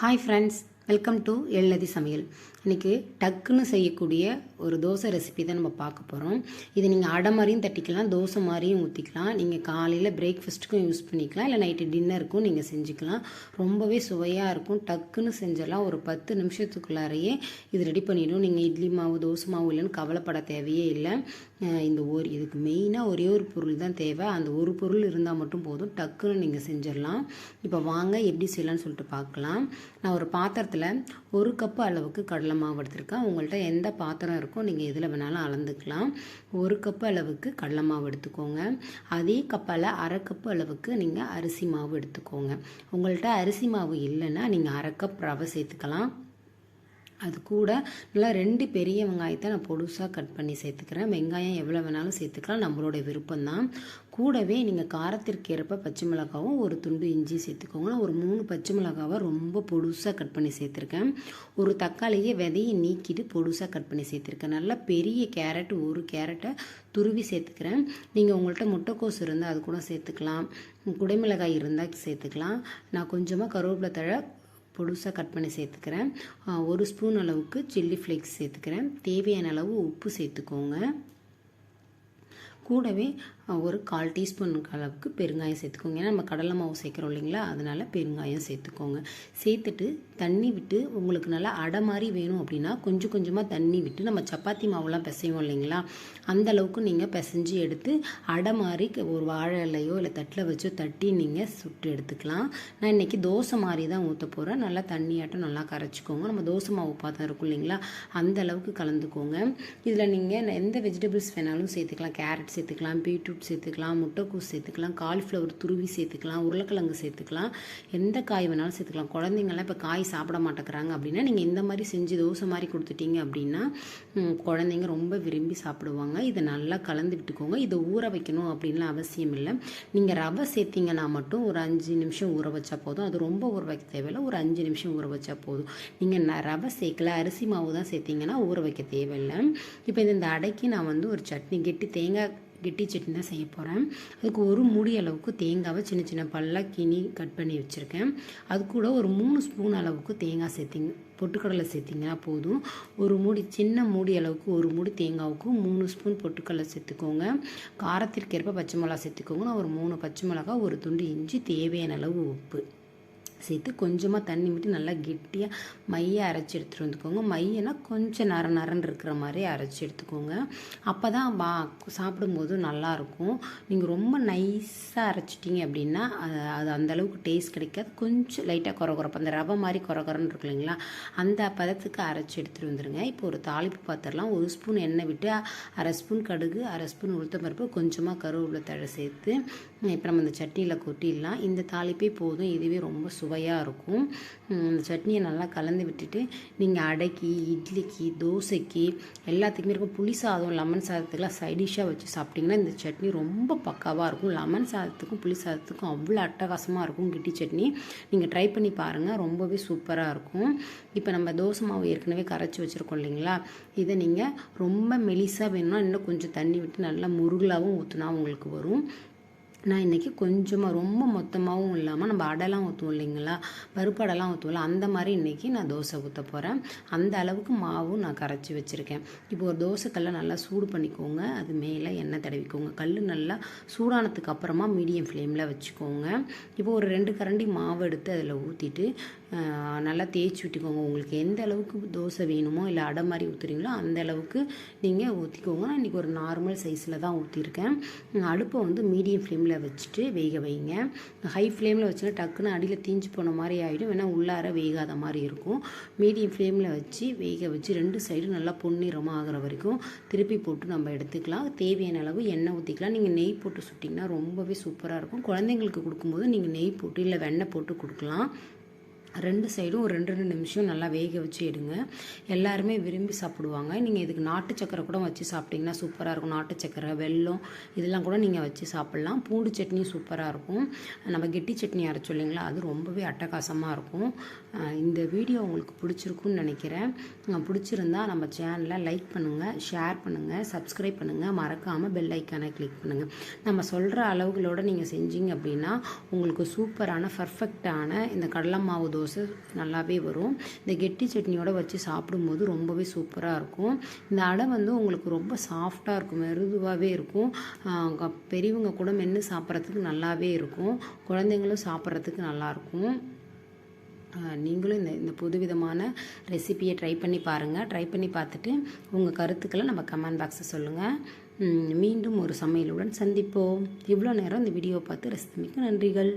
Hi friends welcome to எழுநதி சமையல் இன்றைக்கி டக்குன்னு செய்யக்கூடிய ஒரு தோசை ரெசிபி தான் நம்ம பார்க்க போகிறோம் இது நீங்கள் அடை மாதிரியும் தட்டிக்கலாம் தோசை மாதிரியும் ஊற்றிக்கலாம் நீங்கள் காலையில் பிரேக்ஃபாஸ்ட்டுக்கும் யூஸ் பண்ணிக்கலாம். இல்லை நைட்டு டின்னருக்கும் நீங்கள் செஞ்சுக்கலாம். ரொம்பவே சுவையாக இருக்கும். டக்குன்னு செஞ்சிடலாம். ஒரு பத்து நிமிஷத்துக்குள்ளாரையே இது ரெடி பண்ணிடும் நீங்கள் இட்லி மாவு தோசை மாவு இல்லைன்னு கவலைப்பட தேவையே இல்லை. இந்த ஒரு இதுக்கு மெயினாக ஒரே ஒரு பொருள் தான் தேவை. அந்த ஒரு பொருள் இருந்தால் மட்டும் போதும். டக்குன்னு நீங்கள் செஞ்சிடலாம். இப்போ வாங்க எப்படி செய்யலாம்னு சொல்லிட்டு பார்க்கலாம். நான் ஒரு பாத்திரத்தை பாத்திரத்தில் ஒரு கப்பு அளவுக்கு கடலை மாவு எடுத்திருக்கேன். உங்கள்கிட்ட எந்த பாத்திரம் இருக்கோ நீங்கள் எதில் வேணாலும் அளந்துக்கலாம். ஒரு கப்பு அளவுக்கு கடலை மாவு எடுத்துக்கோங்க. அதே கப்பால் அரை கப்பு அளவுக்கு நீங்கள் அரிசி மாவு எடுத்துக்கோங்க. உங்கள்கிட்ட அரிசி மாவு இல்லைன்னா நீங்கள் அரை கப் ரவை சேர்த்துக்கலாம். அது கூட நல்லா ரெண்டு பெரிய வெங்காயத்தை நான் பொடுசாக கட் பண்ணி சேர்த்துக்கிறேன். வெங்காயம் எவ்வளோ வேணாலும் சேர்த்துக்கலாம். நம்மளோட விருப்பம்தான். கூடவே நீங்கள் காரத்திற்கு ஏற்ப பச்சை மிளகாவும் ஒரு துண்டு இஞ்சி சேர்த்துக்கோங்க. நான் ஒரு மூணு பச்சை மிளகாவை ரொம்ப பொடுசாக கட் பண்ணி சேர்த்துருக்கேன். ஒரு தக்காளியை விதையை நீக்கிட்டு பொடுசாக கட் பண்ணி சேர்த்துருக்கேன். நல்லா பெரிய கேரட் ஒரு கேரட்டை துருவி சேர்த்துக்கிறேன். நீங்கள் உங்கள்கிட்ட முட்டைக்கோஸ் இருந்தால் அது கூட சேர்த்துக்கலாம். குடைமிளகாய் இருந்தால் சேர்த்துக்கலாம். நான் கொஞ்சமாக கருவேப்பிலை தழை பொடுசாக கட் பண்ணி சேர்த்துக்கிறேன். ஒரு ஸ்பூன் அளவுக்கு சில்லி ஃப்ளேக்ஸ் சேர்த்துக்கிறேன். தேவையான அளவு உப்பு சேர்த்துக்கோங்க. கூடவே ஒரு கால் டீஸ்பூன் அளவுக்கு பெருங்காயம் சேர்த்துக்கோங்க. ஏன்னா நம்ம கடலை மாவு சேர்க்குறோம் இல்லைங்களா? அதனால் பெருங்காயம் சேர்த்துக்கோங்க. சேர்த்துட்டு தண்ணி விட்டு உங்களுக்கு நல்லா அடை மாதிரி வேணும் அப்படின்னா கொஞ்சம் கொஞ்சமாக தண்ணி விட்டு நம்ம சப்பாத்தி மாவுலாம் பிசைவோம் இல்லைங்களா? அந்த அளவுக்கு நீங்கள் பிசைஞ்சு எடுத்து அடை மாதிரி ஒரு வாழை இலையோ இல்லை தட்டில் வச்சோ தட்டி நீங்கள் சுட்டு எடுத்துக்கலாம். நான் இன்றைக்கி தோசை மாதிரி தான் ஊற்ற போகிறேன் நல்லா தண்ணியாட்டம் நல்லா கரைச்சிக்கோங்க. நம்ம தோசை மாவு பார்த்தா இருக்கும் இல்லைங்களா? அந்த அளவுக்கு கலந்துக்கோங்க. இதில் நீங்கள் எந்த வெஜிடபிள்ஸ் வேணாலும் சேர்த்துக்கலாம். கேரட் சேர்த்துக்கலாம் பீட்ரூட் சேர்த்துக்கலாம் முட்டைக்கூஸ் சேர்த்துக்கலாம் காலிஃப்ளவர் துருவி சேர்த்துக்கலாம் உருளைக்கிழங்கு சேர்த்துக்கலாம் எந்த காய் வேணாலும் சேர்த்துக்கலாம். குழந்தைங்கள்லாம் இப்போ காய் சாப்பிட மாட்டேங்கிறாங்க அப்படின்னா நீங்கள் இந்த மாதிரி செஞ்சு தோசை மாதிரி கொடுத்துட்டீங்க அப்படின்னா குழந்தைங்க ரொம்ப விரும்பி சாப்பிடுவாங்க. இதை நல்லா கலந்து விட்டுக்கோங்க. இதை ஊற வைக்கணும் அப்படின்லாம் அவசியம் இல்லை. நீங்கள் ரவை சேர்த்தீங்கன்னா மட்டும் ஒரு அஞ்சு நிமிஷம் ஊற வச்சா போதும். அது ரொம்ப ஊற வைக்க தேவையில்லை. ஒரு அஞ்சு நிமிஷம் ஊற வச்சா போதும். நீங்கள் ரவை சேர்க்கல அரிசி மாவு தான் சேர்த்தீங்கன்னா ஊற வைக்க தேவையில்லை. இப்போ இந்த இந்த அடைக்கு நான் வந்து ஒரு சட்னி கெட்டி தேங்காய் கெட்டி சட்னி தான் செய்ய போகிறேன் அதுக்கு ஒரு மூடி அளவுக்கு தேங்காவை சின்ன சின்ன பல்லாக கிணி கட் பண்ணி வச்சுருக்கேன். அது கூட ஒரு மூணு ஸ்பூன் அளவுக்கு தேங்காய் சேர்த்திங்க பொட்டுக்கடலை சேர்த்திங்கன்னா போதும். ஒரு மூடி சின்ன மூடி அளவுக்கு ஒரு மூடி தேங்காவுக்கு மூணு ஸ்பூன் பொட்டுக்கடலை சேர்த்துக்கோங்க. காரத்திற்கேற்ப பச்சை மிளகா சேர்த்துக்கோங்க. நான் ஒரு மூணு பச்சை மிளகா ஒரு துண்டு இஞ்சி தேவையான அளவு உப்பு. சேர்த்து கொஞ்சமாக தண்ணி விட்டு நல்லா கெட்டியாக மைய அரைச்சி எடுத்துகிட்டு வந்துக்கோங்க. மையனா கொஞ்சம் நர நரன்னு இருக்கிற மாதிரி அரைச்சி எடுத்துக்கோங்க. அப்போ தான் வா சாப்பிடும்போது நல்லாயிருக்கும். நீங்கள் ரொம்ப நைஸாக அரைச்சிட்டிங்க அப்படின்னா அது அது அந்த அளவுக்கு டேஸ்ட் கிடைக்காது. கொஞ்சம் லைட்டாக குறை குறைப்பு அந்த ரவை மாதிரி குறை குறைன்னு இருக்கு இல்லைங்களா? அந்த பதத்துக்கு அரைச்சி எடுத்துகிட்டு வந்துடுங்க இப்போ ஒரு தாளிப்பு பாத்திரலாம் ஒரு ஸ்பூன் எண்ணெய் விட்டு அரை ஸ்பூன் கடுகு அரை ஸ்பூன் உளுத்தம்பருப்பு கொஞ்சமாக கருவேப்பிலை தழை சேர்த்து இப்போ நம்ம இந்த சட்னியில் கொட்டிடலாம். இந்த தாளிப்பே போதும். இதுவே ரொம்ப சுவையாக இருக்கும். இந்த சட்னியை நல்லா கலந்து விட்டுட்டு நீங்கள் அடைக்கி இட்லிக்கு தோசைக்கு எல்லாத்துக்குமே இருக்கும். புளி சாதம் லெமன் சாதத்துக்குலாம் சைடிஷாக வச்சு சாப்பிட்டிங்கன்னா இந்த சட்னி ரொம்ப பக்காவாக இருக்கும். லெமன் சாதத்துக்கும் புளி சாதத்துக்கும் அவ்வளோ அட்டகாசமாக இருக்கும் கிட்டி சட்னி. நீங்கள் ட்ரை பண்ணி பாருங்கள் ரொம்பவே சூப்பராக இருக்கும். இப்போ நம்ம தோசை மாவு ஏற்கனவே கரைச்சி வச்சுருக்கோம் இல்லைங்களா? இதை நீங்கள் ரொம்ப மெலிசாக வேணும்னா இன்னும் கொஞ்சம் தண்ணி விட்டு நல்லா முருகலாகவும் ஊற்றினா உங்களுக்கு வரும். நான் இன்றைக்கி கொஞ்சமாக ரொம்ப மொத்தமாகவும் இல்லாமல் நம்ம அடைலாம் ஊற்றுவோம் இல்லைங்களா? பருப்பு அடைலாம் ஊற்றுவோம்ல அந்த மாதிரி இன்றைக்கி நான் தோசை ஊற்ற போகிறேன் அந்த அளவுக்கு மாவும் நான் கரைச்சி வச்சுருக்கேன். இப்போ ஒரு தோசைக்கல்லை நல்லா சூடு பண்ணிக்கோங்க. அது மேலே எண்ணெய் தடவிக்கோங்க. கல் நல்லா சூடானதுக்கு அப்புறமா மீடியம் ஃப்ளேமில் வச்சுக்கோங்க. இப்போ ஒரு ரெண்டு கரண்டி மாவு எடுத்து அதில் ஊற்றிட்டு நல்லா தேய்ச்சி விட்டுக்கோங்க. உங்களுக்கு எந்த அளவுக்கு தோசை வேணுமோ இல்லை அடை மாதிரி ஊற்றுறீங்களோ அந்த அளவுக்கு நீங்கள் ஊற்றிக்கோங்க நான் இன்றைக்கி ஒரு நார்மல் சைஸில் தான் ஊற்றிருக்கேன் அடுப்பை வந்து மீடியம் ஃப்ளேமில் வச்சுட்டு வேக வைங்க. ஹை ஃப்ளேமில் வச்சுன்னா டக்குன்னு அடியில் தீஞ்சு போன மாதிரி ஆகிடும் வேணால் உள்ளார வேகாத மாதிரி இருக்கும். மீடியம் ஃப்ளேமில் வச்சு வேக வச்சு ரெண்டு சைடும் நல்லா பொன்னிறமாக ஆகிற வரைக்கும் திருப்பி போட்டு நம்ம எடுத்துக்கலாம். தேவையான அளவு எண்ணெய் ஊற்றிக்கலாம் நீங்கள் நெய் போட்டு சுட்டிங்கன்னா ரொம்பவே சூப்பராக இருக்கும். குழந்தைங்களுக்கு கொடுக்கும்போது நீங்கள் நெய் போட்டு இல்லை வெண்ணெய் போட்டு கொடுக்கலாம். ரெண்டு சைடும் ஒரு ரெண்டு ரெண்டு நிமிஷம் நல்லா வேக வச்சு எடுங்க. எல்லாருமே விரும்பி சாப்பிடுவாங்க. நீங்கள் இதுக்கு நாட்டு சக்கரை கூட வச்சு சாப்பிட்டிங்கன்னா சூப்பராக இருக்கும். நாட்டு சக்கரை வெல்லம் இதெல்லாம் கூட நீங்கள் வச்சு சாப்பிட்லாம். பூண்டு சட்னி சூப்பராக இருக்கும். நம்ம கெட்டி சட்னி அரைச்சோம் இல்லைங்களா? அது ரொம்பவே அட்டகாசமாக இருக்கும். இந்த வீடியோ உங்களுக்கு பிடிச்சிருக்குன்னு நினைக்கிறேன். பிடிச்சிருந்தா நம்ம சேனலை லைக் பண்ணுங்கள் ஷேர் பண்ணுங்கள் சப்ஸ்கிரைப் பண்ணுங்கள் மறக்காமல் பெல் ஐக்கானை கிளிக் பண்ணுங்கள் நம்ம சொல்கிற அளவுகளோடு நீங்கள் செஞ்சீங்க அப்படின்னா உங்களுக்கு சூப்பரான பர்ஃபெக்டான இந்த கடலை மாவு தோசை நல்லாவே வரும். இந்த கெட்டி சட்னியோடு வச்சு சாப்பிடும்போது ரொம்பவே சூப்பராக இருக்கும். இந்த அடை வந்து உங்களுக்கு ரொம்ப சாஃப்டாக இருக்கும் மெருதுவாகவே இருக்கும். பெரியவங்க கூட மென்று சாப்பிட்றதுக்கு நல்லாவே இருக்கும். குழந்தைங்களும் சாப்பிட்றதுக்கு நல்லாயிருக்கும் நீங்களும் இந்த இந்த புதுவிதமான ரெசிபியை ட்ரை பண்ணி பாருங்கள் ட்ரை பண்ணி பார்த்துட்டு உங்கள் கருத்துக்களை நம்ம கமெண்ட் பாக்ஸை சொல்லுங்கள் மீண்டும் ஒரு சமையலுடன் சந்திப்போம். இவ்வளோ நேரம் இந்த வீடியோவை பார்த்து ரசித்தமைக்கு நன்றிகள்.